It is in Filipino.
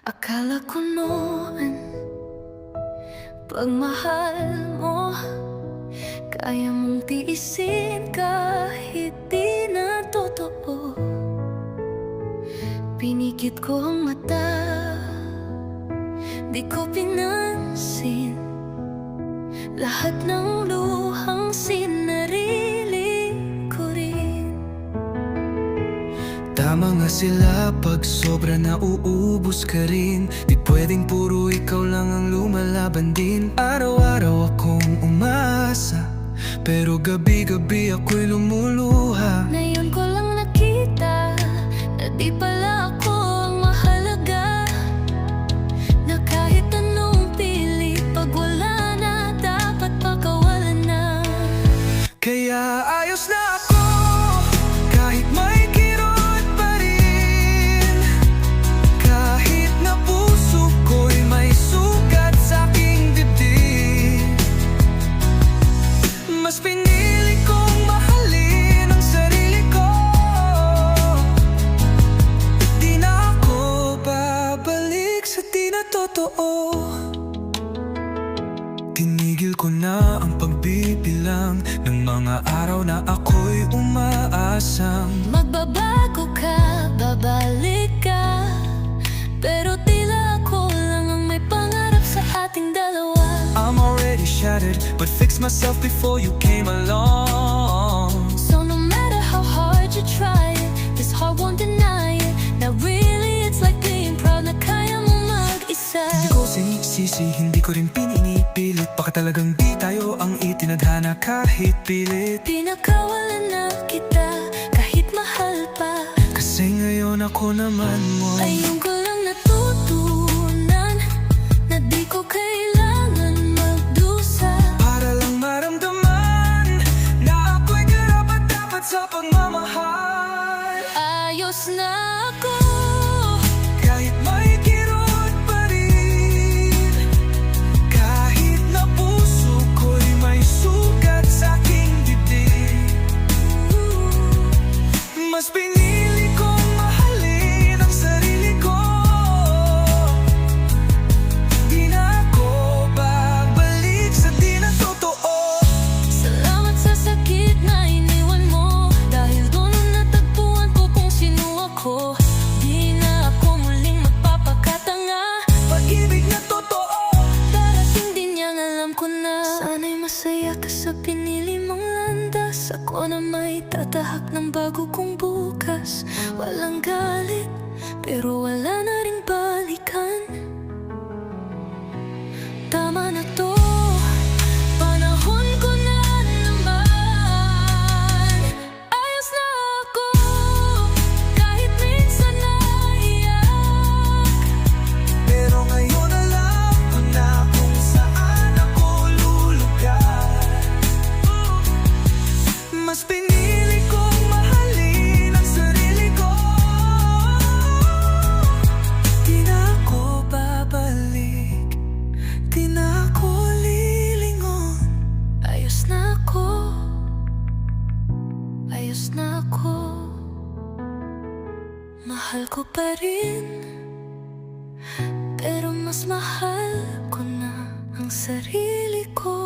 Akala ko noon Pagmahal mo Kaya mong tiisin kahit di na totoo. Pinikit ko ang mata Di ko pinansin. Lahat ng Tama nga sila pag sobra na uubos ka rin. Di pwedeng puro ikaw lang ang lumalaban din. Araw-araw akong umaasa Pero gabi-gabi ako'y lumuluha. Ngayon ko lang nakita Na di pala ako ang mahalaga. Na kahit anong pili Pag wala na dapat pagkawalan na. Kaya ayos na ako totoo. Tinigil ko na ang pagbibilang Ng mga araw na ako'y umaasang. Magbabago ka, babalik ka. Pero tila ako lang ang may pangarap sa ating dalawa. I'm already shattered But fixed myself before you came along mag-isa Hindi ko sinisisi, hindi ko rin pininipilit. Baka talagang di tayo ang itinadhana kahit pilit. Pinakawalan na kita kahit mahal pa. Kasi ngayon ako naman mo. Ayun Ako na may tatahak ng bago kong bukas. Walang galit, pero wala na ring balikan. Tama Ayos na ako. Mahal ko pa rin. Pero mas mahal ko na ang sarili ko